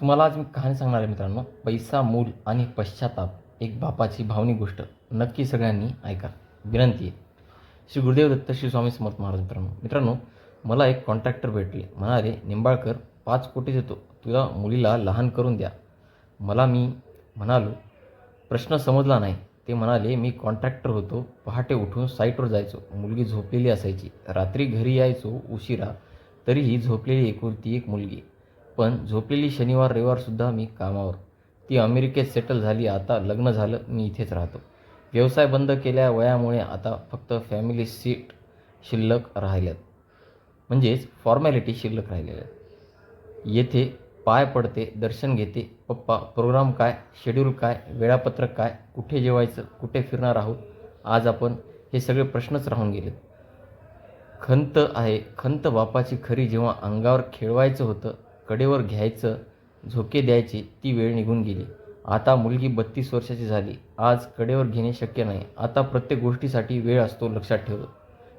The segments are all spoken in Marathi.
तुम्हाला आज मी कहाणी सांगणार आहे मित्रांनो. पैसा मूल आणि पश्चाताप एक बापाची भावनिक गोष्ट. नक्की सगळ्यांनी ऐका. विनंती आहे. श्री गुरुदेव दत्त श्री स्वामी समर्थ महाराज मित्रांनो. मित्रांनो मला एक कॉन्ट्रॅक्टर भेटले. म्हणाले निंबाळकर पाच कोटी देतो. तुला मुलीला लहान करून द्या. मला मी म्हणालो प्रश्न समजला नाही. ते म्हणाले मी कॉन्ट्रॅक्टर होतो. पहाटे उठून साईटवर जायचो. मुलगी झोपलेली असायची. रात्री घरी यायचो उशिरा. तरीही झोपलेली एकुलती एक मुलगी. पण झोपलेली शनिवार रविवारसुद्धा मी कामावर. ती अमेरिकेत सेटल झाली आता लग्न झालं मी इथेच राहतो. व्यवसाय बंद केल्या वयामुळे आता फक्त फॅमिली सीट शिल्लक राहिल्यात. म्हणजेच फॉर्मॅलिटी शिल्लक राहिलेल्या आहेत. येथे पाय पडते दर्शन घेते पप्पा प्रोग्राम काय शेड्यूल काय वेळापत्रक काय कुठे जेवायचं कुठे फिरणार आहोत आज आपण हे सगळे प्रश्नच राहून गेलेत. खंत आहे खंत बापाची खरी जेव्हा अंगावर खेळवायचं होतं कडेवर घ्यायचं झोके द्यायचे ती वेळ निघून गेली. आता मुलगी बत्तीस वर्षाची झाली. आज कडेवर घेणे शक्य नाही. आता प्रत्येक गोष्टीसाठी वेळ असतो लक्षात ठेव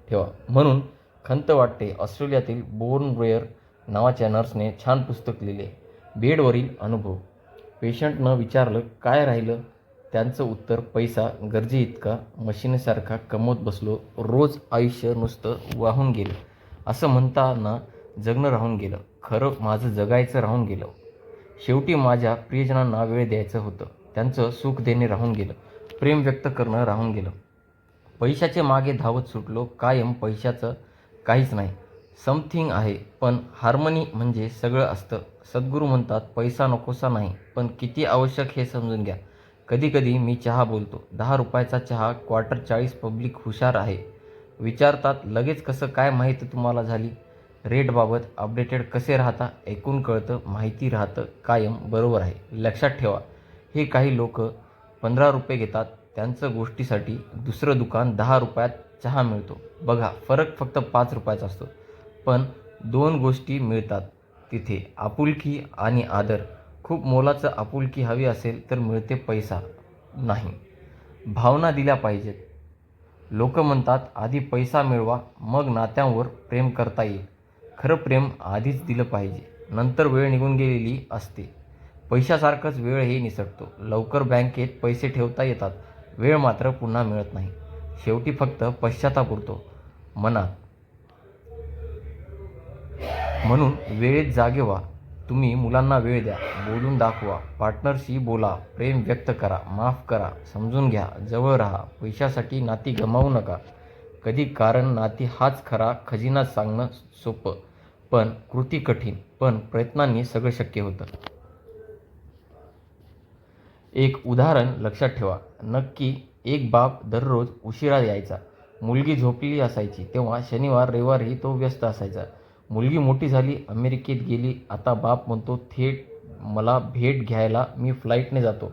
ठेवा. म्हणून खंत वाटते. ऑस्ट्रेलियातील बोर्न ब्रोयर नावाच्या नर्सने छान पुस्तक लिहिले. बेडवरील अनुभव. पेशंटनं विचारलं काय राहिलं? त्यांचं उत्तर पैसा गरजे इतका. मशीनसारखा कमवत बसलो. रोज आयुष्य नुसतं वाहून गेलं. असं म्हणताना जगणं राहून गेलं. खरं माझं जगायचं राहून गेलं. शेवटी माझ्या प्रियजनांना वेळ द्यायचं होतं. त्यांचं सुख देणे राहून गेलं. प्रेम व्यक्त करणं राहून गेलं. पैशाचे मागे धावत सुटलो. कायम पैशाचं काहीच नाही. समथिंग आहे पण हार्मनी म्हणजे सगळं असतं. सद्गुरू म्हणतात पैसा नकोसा नाही पण किती आवश्यक हे समजून घ्या. कधीकधी मी चहा बोलतो दहा रुपयाचा चहा क्वार्टर चाळीस पब्लिक हुशार आहे. विचारतात लगेच कसं काय माहिती तुम्हाला झाली? रेटबाबत अपडेटेड कसे राहता ऐकून कळतं माहिती राहतं कायम बरोबर आहे. लक्षात ठेवा हे काही लोक पंधरा रुपये घेतात त्यांचं गोष्टीसाठी दुसरं दुकान दहा रुपयात चहा मिळतो. बघा फरक फक्त पाच रुपयाचा असतो. पण दोन गोष्टी मिळतात तिथे आपुलकी आणि आदर. खूप मोलाचं आपुलकी हवी असेल तर मिळते पैसा नाही. भावना दिल्या पाहिजेत. लोक म्हणतात आधी पैसा मिळवा मग नात्यांवर प्रेम करता येईल. खरं प्रेम आधीच दिलं पाहिजे. नंतर वेळ निघून गेलेली असते. पैशासारखंच वेळ हे निसटतो. लवकर बँकेत पैसे ठेवता येतात. वेळ मात्र पुन्हा मिळत नाही. शेवटी फक्त पश्चाताप उरतो. मनात. म्हणून वेळेत जागे व्हा. तुम्ही मुलांना वेळ द्या. बोलून दाखवा. पार्टनरशी बोला. प्रेम व्यक्त करा. माफ करा. समजून घ्या. जवळ राहा. पैशासाठी नाती गमावू नका. कधी कारण नाती हाच खरा खजिना सांगणं सोपं. पण कृती कठीण पण प्रयत्नांनी सगळं शक्य होतं. एक उदाहरण लक्षात ठेवा. नक्की एक बाप दररोज उशिरा यायचा. मुलगी झोपलेली असायची तेव्हा शनिवार रविवारही तो व्यस्त असायचा. मुलगी मोठी झाली अमेरिकेत गेली आता बाप म्हणतो थेट मला भेट घ्यायला मी फ्लाईटने जातो.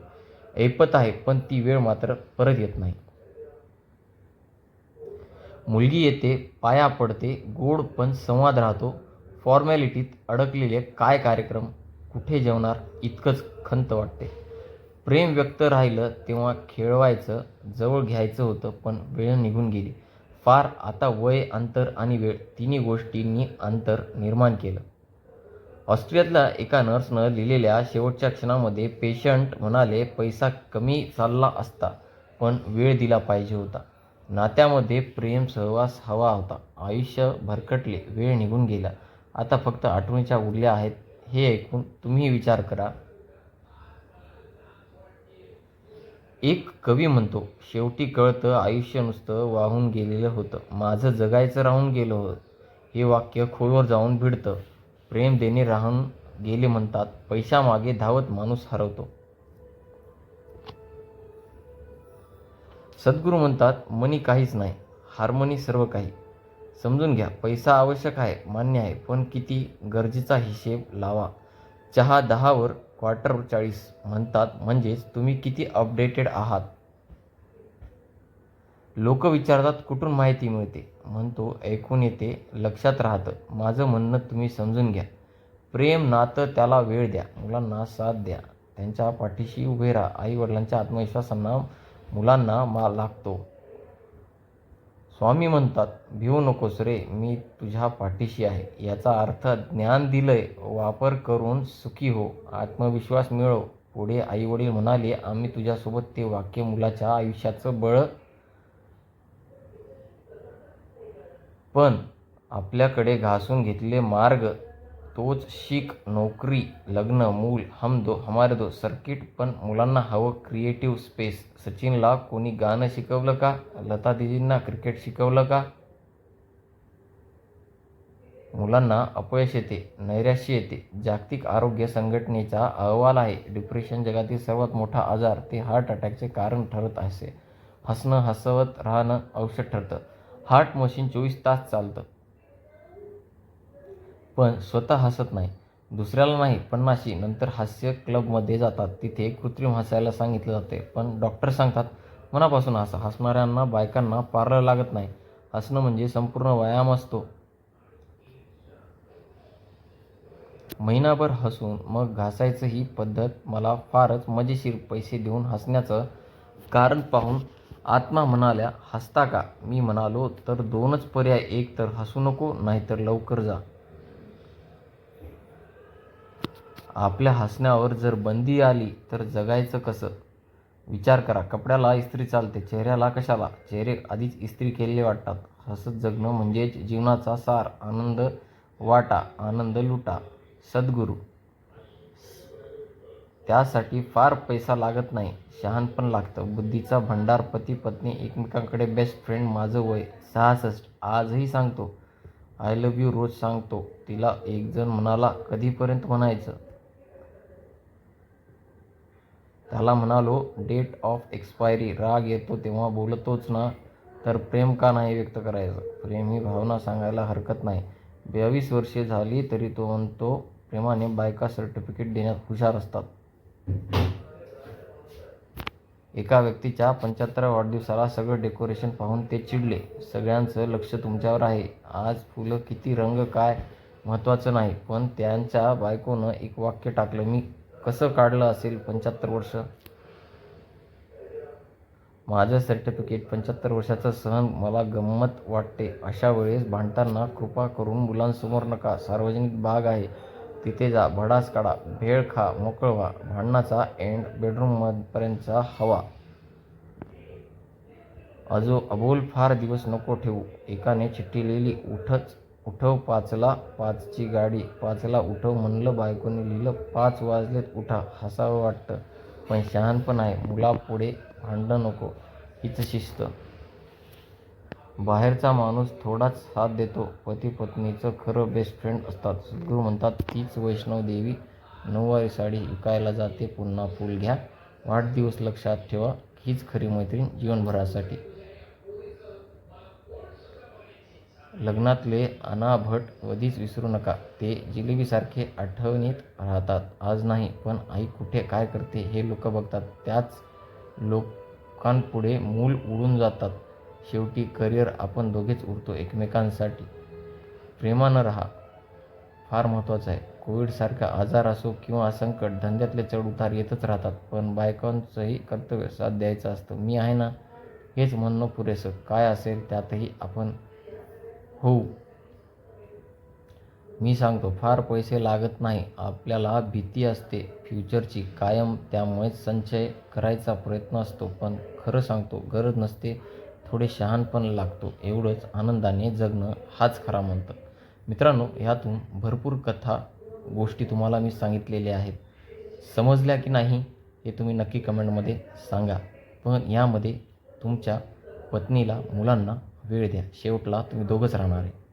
ऐपत आहे पण ती वेळ मात्र परत येत नाही. मुलगी येते पाया पडते गोड पण संवाद राहतो फॉर्मॅलिटीत अडकलेले काय कार्यक्रम कुठे जेवणार इतकंच खंत वाटते. प्रेम व्यक्त राहिलं तेव्हा खेळवायचं जवळ घ्यायचं होतं पण वेळ निघून गेली. फार आता वय अंतर आणि वेळ तिन्ही गोष्टींनी अंतर निर्माण केलं. ऑस्ट्रियातल्या एका नर्सनं लिहिलेल्या शेवटच्या क्षणामध्ये पेशंट म्हणाले पैसा कमी चालला असता पण वेळ दिला पाहिजे होता. नात्यामध्ये प्रेम सहवास हवा होता. आयुष्य भरकटले वेळ निघून गेला. आता फक्त आठवणीच्या उरल्या आहेत हे ऐकून तुम्ही विचार करा. एक कवी म्हणतो शेवटी कळतं आयुष्य नुसतं वाहून गेलेलं होतं. माझं जगायचं राहून गेलं होतं. हे वाक्य खोलवर जाऊन भिडतं. प्रेम देणे राहून गेले म्हणतात. पैशामागे धावत माणूस हरवतो. सद्गुरू म्हणतात मनी काहीच नाही. हार्मनी सर्व काही. समजून घ्या. पैसा आवश्यक आहे मान्य आहे पण किती गरजेचा हिशेब लावा. चहा दहावर क्वार्टर चाळीस म्हणतात म्हणजेच तुम्ही किती अपडेटेड आहात? लोक विचारतात कुठून माहिती मिळते? म्हणतो ऐकून येते लक्षात राहतं. माझं म्हणणं तुम्ही समजून घ्या. प्रेम नातं त्याला वेळ द्या. मुलांना साथ द्या. त्यांच्या पाठीशी उभे राहा. आईवडिलांच्या आत्मविश्वासांना मुलांना मा लागतो. स्वामी म्हणतात भिवू नकोस रे मी तुझ्या पाठीशी आहे. याचा अर्थ ज्ञान दिलंय वापर करून सुखी हो आत्मविश्वास मिळव. पुढे आईवडील म्हणाले आम्ही तुझ्यासोबत ते वाक्य मुलाच्या आयुष्याचं बळ पण आपल्याकडे घासून घेतलेले मार्ग तोच शिक नोकरी लग्न मूल हम दो हमारे दो सर्किट पण मुलांना हवं क्रिएटिव्ह स्पेस सचिनला कोणी गाणं शिकवलं का? लता दिदींना क्रिकेट शिकवलं का? मुलांना अपयश येते नैराश्य येते. जागतिक आरोग्य संघटनेचा अहवाल आहे डिप्रेशन जगातील सर्वात मोठा आजार. ते हार्ट अटॅकचे कारण ठरत असे. हसणं हसवत राहणं औषध ठरतं. हार्ट मशीन चोवीस तास चालतं. पण स्वतः हसत नाही. दुसऱ्याला नाही पन्नाशी नंतर हास्य क्लबमध्ये जातात. तिथे कृत्रिम हसायला सांगितलं जाते. पण डॉक्टर सांगतात मनापासून हसा. हसणाऱ्यांना बायकांना पार्लर लागत नाही. हसणं म्हणजे संपूर्ण व्यायाम असतो. महिनाभर हसून मग घासायचं ही पद्धत मला फारच मजेशीर पैसे देऊन हसण्याचं कारण पाहून आत्मा म्हणाल्या हसता का? मी म्हणालो तर दोनच पर्याय. एक तर हसू नको नाहीतर लवकर जा. आपल्या हसण्यावर जर बंदी आली तर जगायचं कसं? विचार करा कपड्याला इस्त्री चालते चेहऱ्याला कशाला? चेहरे आधीच इस्त्री केलेले वाटतात. हसत जगणं म्हणजेच जीवनाचा सार आनंद वाटा आनंद लुटा. सद्गुरू. त्यासाठी फार पैसा लागत नाही शहाणपण लागतं. बुद्धीचा भंडार पती पत्नी एकमेकांकडे बेस्ट फ्रेंड माझं वय सहासष्ट. आजही सांगतो. आय लव्ह यू रोज सांगतो. तिला एक जण म्हणाला कधीपर्यंत म्हणायचं? त्याला म्हणालो डेट ऑफ एक्सपायरी राग येतो तेव्हा बोलतोच ना तर प्रेम का नाही व्यक्त करायचं? प्रेम ही भावना सांगायला हरकत नाही. बावीस वर्षे झाली तरी तो म्हणतो प्रेमाने बायका सर्टिफिकेट देण्यात हुशार असतात. एका व्यक्तीच्या पंच्याहत्तर वाढदिवसाला सगळं डेकोरेशन पाहून ते चिडले. सगळ्यांचं लक्ष तुमच्यावर आहे. आज फुलं किती रंग काय महत्त्वाचं नाही पण त्यांच्या बायकोनं एक वाक्य टाकलं मी कसं काढलं असेल पंच्याहत्तर वर्ष? माझं सर्टिफिकेट पंच्याहत्तर वर्षाचं सहन मला गंमत वाटते. अशा वेळेस भांडताना कृपा करून मुलांसमोर नका. सार्वजनिक भाग आहे. तिथे जा. भडास काढा. भेळ खा. मोकळ व्हा. भांडणाचा एंड बेडरूमपर्यंतचा हवा. अजो अबोल फार दिवस नको ठेवू. एकाने चिठ्ठी लिहिली. उठच. उठव पाचला पाचची गाडी. पाचला उठव म्हणलं बायकोने लिहिलं. पाच वाजलेत उठा. हसावं वाटतं. पण शहाणपण आहे. मुलापुढे भांडणं नको. हीच शिस्त. बाहेरचा माणूस थोडाच साथ देतो. पती पत्नीचं खरं बेस्ट फ्रेंड असतात. सद्गुरू म्हणतात तीच वैष्णव देवी. नऊवारी साडी विकायला जाते. पुन्हा फुल घ्या. वाढदिवस लक्षात ठेवा. हीच खरी मैत्रीण जीवनभरासाठी. लग्नातले अनाभट कधीच विसरू नका. ते जिलेबीसारखे आठवणीत राहतात. आज नाही पण आई कुठे काय करते हे लोक बघतात. त्याच लोकांपुढे मूल उडून जातात. शेवटी करिअर आपण दोघेच उरतो एकमेकांसाठी. प्रेमानं राहा. फार महत्त्वाचं आहे. कोविडसारखा आजार असो किंवा संकट धंद्यातले चढउतार येतच राहतात. पण बायकांचंही कर्तव्य साथ द्यायचं असतं. मी आहे ना? हेच म्हणणं पुरेसं. काय असेल त्यातही आपण हो. मी सांगतो फार पैसे लागत नाही. आपल्याला भीती असते. फ्युचरची कायम त्यामुळेच संचय करायचा प्रयत्न असतो. पण खरं सांगतो गरज नसते. थोडे शहाणपण लागतो. एवढंच आनंदाने जगणं हाच खरा म्हणतं मित्रांनो ह्यातून भरपूर कथा गोष्टी तुम्हाला मी सांगितलेल्या आहेत. समजल्या की नाही हे तुम्ही नक्की कमेंटमध्ये सांगा. पण यामध्ये तुमच्या पत्नीला मुलांना वेळ द्या. शेवटला तुम्ही दोघंच राहणार आहे.